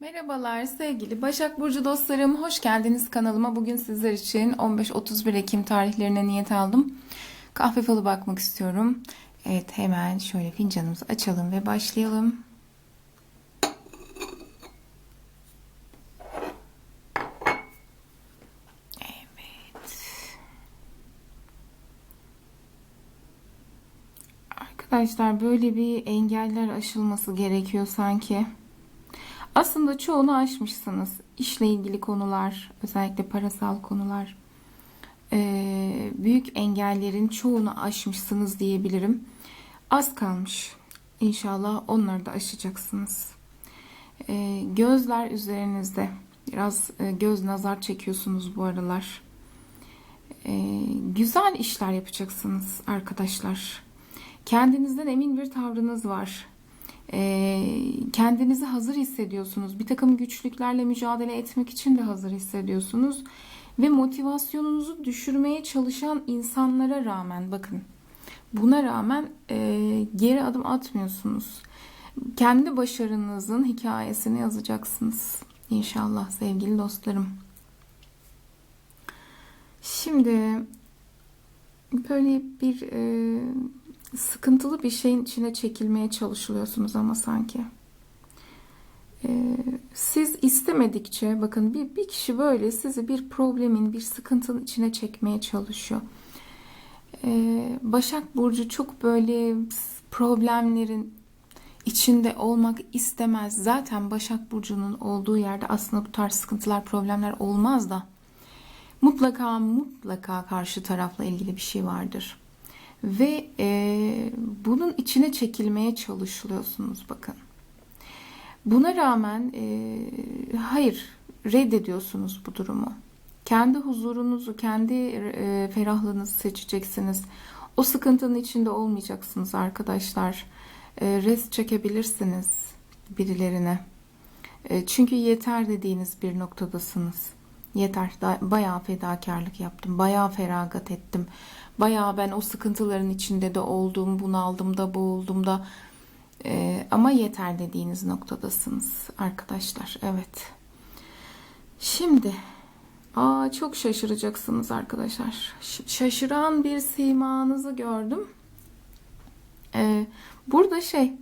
Merhabalar sevgili Başak Burcu dostlarım. Hoş geldiniz kanalıma. Bugün sizler için 15-31 Ekim tarihlerine niyet aldım. Kahve falı bakmak istiyorum. Evet hemen şöyle fincanımızı açalım ve başlayalım. Evet. Arkadaşlar böyle bir engeller aşılması gerekiyor sanki. Aslında çoğunu aşmışsınız. İşle ilgili konular, özellikle parasal konular, ee, büyük engellerin çoğunu aşmışsınız diyebilirim. Az kalmış. İnşallah onları da aşacaksınız. Ee, gözler üzerinizde. Biraz e, göz nazar çekiyorsunuz bu aralar. Ee, güzel işler yapacaksınız arkadaşlar. Kendinizden emin bir tavrınız var. Ee, kendinizi hazır hissediyorsunuz. Bir takım güçlüklerle mücadele etmek için de hazır hissediyorsunuz. Ve motivasyonunuzu düşürmeye çalışan insanlara rağmen bakın buna rağmen e, geri adım atmıyorsunuz. Kendi başarınızın hikayesini yazacaksınız. İnşallah sevgili dostlarım. Şimdi böyle bir e, sıkıntılı bir şeyin içine çekilmeye çalışılıyorsunuz ama sanki. Ee, siz istemedikçe bakın bir, bir kişi böyle sizi bir problemin bir sıkıntının içine çekmeye çalışıyor. Ee, Başak Burcu çok böyle problemlerin içinde olmak istemez. Zaten Başak Burcu'nun olduğu yerde aslında bu tarz sıkıntılar problemler olmaz da mutlaka mutlaka karşı tarafla ilgili bir şey vardır ve e, bunun içine çekilmeye çalışılıyorsunuz bakın. Buna rağmen e, hayır reddediyorsunuz bu durumu. Kendi huzurunuzu, kendi e, ferahlığınızı seçeceksiniz. O sıkıntının içinde olmayacaksınız arkadaşlar. E, rest çekebilirsiniz birilerine. E, çünkü yeter dediğiniz bir noktadasınız. Yeter. Da, bayağı fedakarlık yaptım. Bayağı feragat ettim. Bayağı ben o sıkıntıların içinde de oldum, bunaldım da, boğuldum da. Ee, ama yeter dediğiniz noktadasınız arkadaşlar. Evet. Şimdi aa çok şaşıracaksınız arkadaşlar. Ş- şaşıran bir simanızı gördüm. Ee, burada şey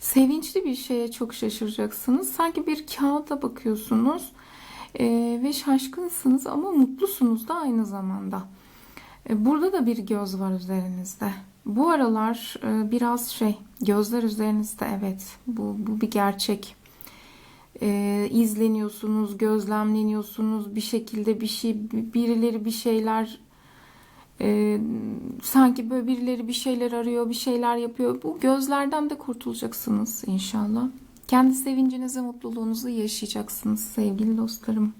sevinçli bir şeye çok şaşıracaksınız. Sanki bir kağıda bakıyorsunuz ee, ve şaşkınsınız ama mutlusunuz da aynı zamanda. E, Burada da bir göz var üzerinizde. Bu aralar e, biraz şey, gözler üzerinizde evet. Bu, bu bir gerçek. E, izleniyorsunuz, gözlemleniyorsunuz. Bir şekilde bir şey, birileri bir şeyler e, sanki böyle birileri bir şeyler arıyor, bir şeyler yapıyor. Bu gözlerden de kurtulacaksınız inşallah. Kendi sevincinizi, mutluluğunuzu yaşayacaksınız sevgili dostlarım.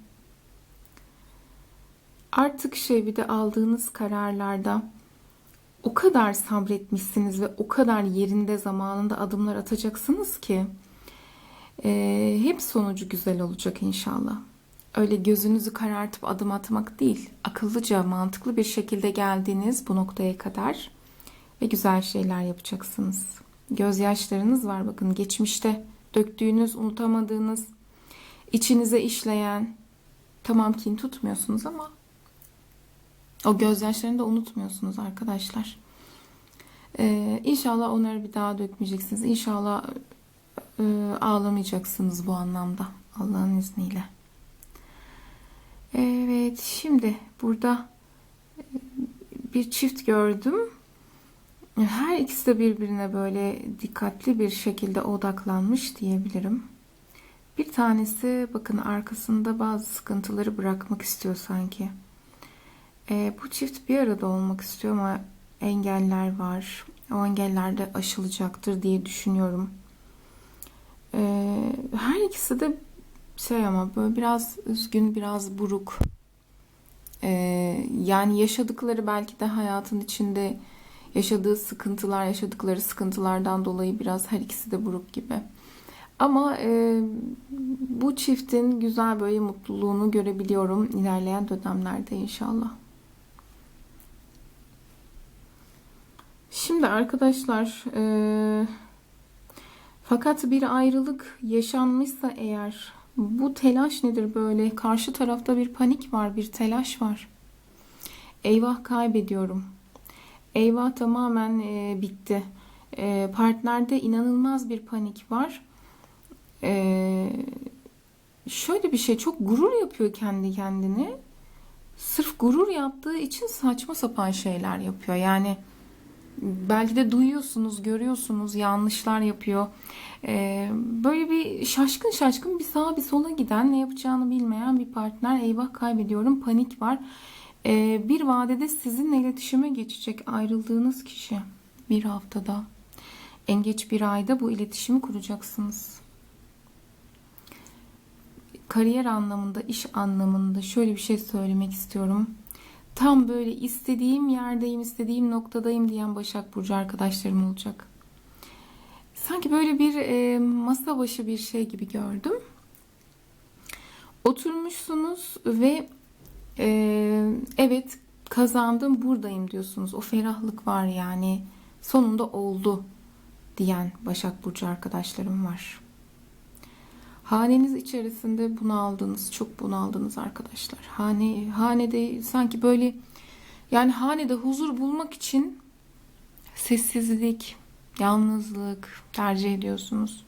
Artık şey bir de aldığınız kararlarda o kadar sabretmişsiniz ve o kadar yerinde zamanında adımlar atacaksınız ki e, hep sonucu güzel olacak inşallah. Öyle gözünüzü karartıp adım atmak değil, akıllıca, mantıklı bir şekilde geldiğiniz bu noktaya kadar ve güzel şeyler yapacaksınız. Gözyaşlarınız var bakın geçmişte döktüğünüz, unutamadığınız, içinize işleyen, tamam kin tutmuyorsunuz ama o gözyaşlarını da unutmuyorsunuz arkadaşlar. Ee, inşallah onları bir daha dökmeyeceksiniz. İnşallah e, ağlamayacaksınız bu anlamda. Allah'ın izniyle. Evet şimdi burada e, bir çift gördüm. Her ikisi de birbirine böyle dikkatli bir şekilde odaklanmış diyebilirim. Bir tanesi bakın arkasında bazı sıkıntıları bırakmak istiyor sanki. E, bu çift bir arada olmak istiyor ama engeller var. O engeller de aşılacaktır diye düşünüyorum. E, her ikisi de şey ama böyle biraz üzgün, biraz buruk. E, yani yaşadıkları belki de hayatın içinde yaşadığı sıkıntılar, yaşadıkları sıkıntılardan dolayı biraz her ikisi de buruk gibi. Ama e, bu çiftin güzel böyle mutluluğunu görebiliyorum ilerleyen dönemlerde inşallah. Şimdi arkadaşlar e, Fakat bir ayrılık yaşanmışsa eğer bu telaş nedir böyle? Karşı tarafta bir panik var, bir telaş var. Eyvah kaybediyorum. Eyvah tamamen e, bitti. E, partnerde inanılmaz bir panik var. E, şöyle bir şey çok gurur yapıyor kendi kendine. Sırf gurur yaptığı için saçma sapan şeyler yapıyor. Yani belki de duyuyorsunuz, görüyorsunuz yanlışlar yapıyor. Ee, böyle bir şaşkın şaşkın bir sağa bir sola giden ne yapacağını bilmeyen bir partner eyvah kaybediyorum panik var. Ee, bir vadede sizinle iletişime geçecek ayrıldığınız kişi bir haftada. En geç bir ayda bu iletişimi kuracaksınız. Kariyer anlamında, iş anlamında şöyle bir şey söylemek istiyorum. Tam böyle istediğim yerdeyim, istediğim noktadayım diyen Başak Burcu arkadaşlarım olacak. Sanki böyle bir e, masa başı bir şey gibi gördüm. Oturmuşsunuz ve e, evet kazandım buradayım diyorsunuz. O ferahlık var yani. Sonunda oldu diyen Başak Burcu arkadaşlarım var. Haneniz içerisinde bunaldınız, çok bunaldınız arkadaşlar. Hane, hanede sanki böyle yani hanede huzur bulmak için sessizlik, yalnızlık tercih ediyorsunuz.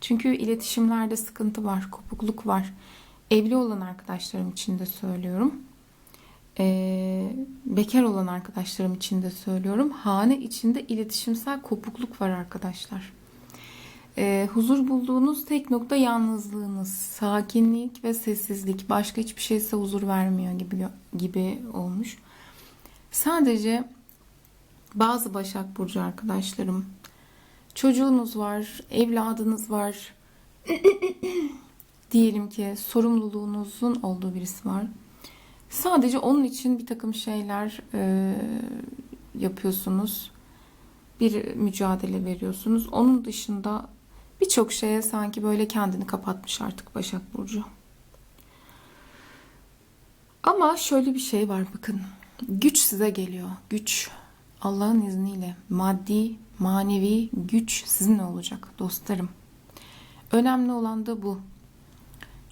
Çünkü iletişimlerde sıkıntı var, kopukluk var. Evli olan arkadaşlarım için de söylüyorum. Ee, bekar olan arkadaşlarım için de söylüyorum. Hane içinde iletişimsel kopukluk var arkadaşlar. Ee, huzur bulduğunuz tek nokta yalnızlığınız, sakinlik ve sessizlik. Başka hiçbir şey size huzur vermiyor gibi gibi olmuş. Sadece bazı Başak Burcu arkadaşlarım çocuğunuz var, evladınız var. Diyelim ki sorumluluğunuzun olduğu birisi var. Sadece onun için bir takım şeyler e, yapıyorsunuz. Bir mücadele veriyorsunuz. Onun dışında birçok şeye sanki böyle kendini kapatmış artık Başak Burcu. Ama şöyle bir şey var bakın. Güç size geliyor. Güç Allah'ın izniyle maddi, manevi güç sizinle olacak dostlarım. Önemli olan da bu.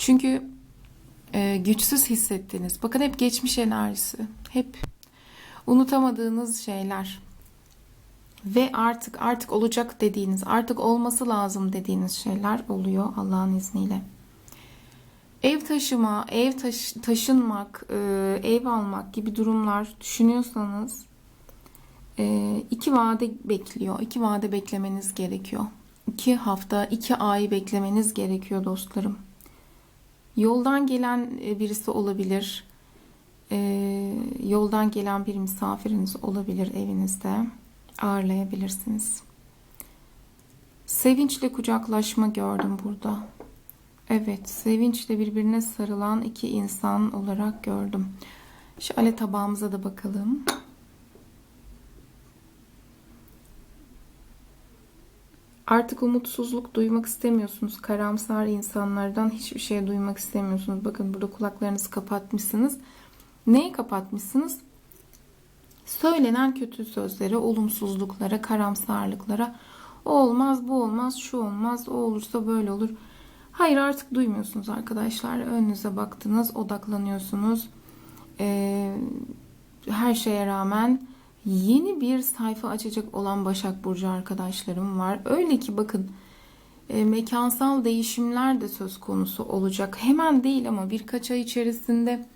Çünkü e, güçsüz hissettiniz. Bakın hep geçmiş enerjisi. Hep unutamadığınız şeyler. Ve artık artık olacak dediğiniz, artık olması lazım dediğiniz şeyler oluyor Allah'ın izniyle. Ev taşıma, ev taş, taşınmak, e, ev almak gibi durumlar düşünüyorsanız e, iki vade bekliyor. iki vade beklemeniz gerekiyor. İki hafta, iki ay beklemeniz gerekiyor dostlarım. Yoldan gelen e, birisi olabilir. Yoldan gelen bir misafiriniz olabilir evinizde. Ağırlayabilirsiniz. Sevinçle kucaklaşma gördüm burada. Evet, sevinçle birbirine sarılan iki insan olarak gördüm. Şöyle tabağımıza da bakalım. Artık umutsuzluk duymak istemiyorsunuz. Karamsar insanlardan hiçbir şey duymak istemiyorsunuz. Bakın burada kulaklarınızı kapatmışsınız. Neyi kapatmışsınız? Söylenen kötü sözlere, olumsuzluklara, karamsarlıklara o olmaz, bu olmaz, şu olmaz, o olursa böyle olur. Hayır artık duymuyorsunuz arkadaşlar. Önünüze baktınız, odaklanıyorsunuz. Ee, her şeye rağmen yeni bir sayfa açacak olan Başak Burcu arkadaşlarım var. Öyle ki bakın e, mekansal değişimler de söz konusu olacak. Hemen değil ama birkaç ay içerisinde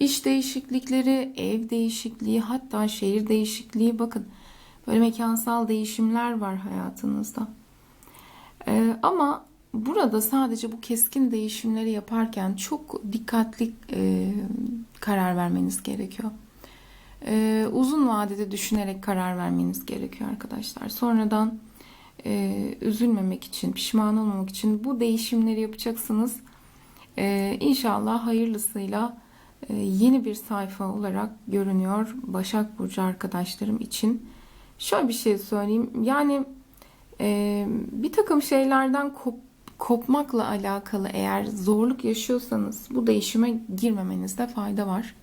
iş değişiklikleri, ev değişikliği, hatta şehir değişikliği bakın böyle mekansal değişimler var hayatınızda. E, ama burada sadece bu keskin değişimleri yaparken çok dikkatli e, karar vermeniz gerekiyor. E, uzun vadede düşünerek karar vermeniz gerekiyor arkadaşlar. Sonradan e, üzülmemek için, pişman olmamak için bu değişimleri yapacaksınız. E, inşallah hayırlısıyla e, yeni bir sayfa olarak görünüyor Başak Burcu arkadaşlarım için. Şöyle bir şey söyleyeyim. Yani e, bir takım şeylerden kop kopmakla alakalı eğer zorluk yaşıyorsanız bu değişime girmemenizde fayda var.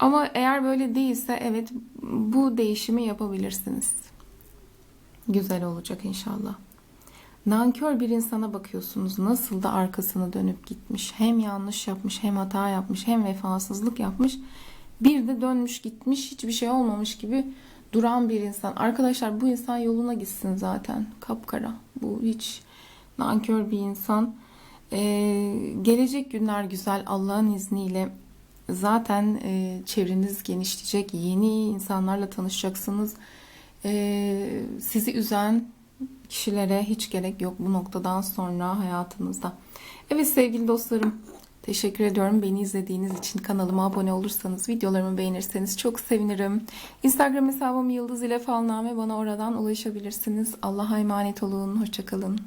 Ama eğer böyle değilse evet bu değişimi yapabilirsiniz. Güzel olacak inşallah. Nankör bir insana bakıyorsunuz. Nasıl da arkasını dönüp gitmiş. Hem yanlış yapmış, hem hata yapmış, hem vefasızlık yapmış. Bir de dönmüş gitmiş, hiçbir şey olmamış gibi duran bir insan. Arkadaşlar bu insan yoluna gitsin zaten. Kapkara. Bu hiç nankör bir insan. Ee, gelecek günler güzel Allah'ın izniyle. Zaten e, çevreniz genişleyecek. Yeni insanlarla tanışacaksınız. Ee, sizi üzen kişilere hiç gerek yok bu noktadan sonra hayatınızda. Evet sevgili dostlarım teşekkür ediyorum beni izlediğiniz için kanalıma abone olursanız videolarımı beğenirseniz çok sevinirim. Instagram hesabım Yıldız ile Falname bana oradan ulaşabilirsiniz. Allah'a emanet olun. Hoşçakalın.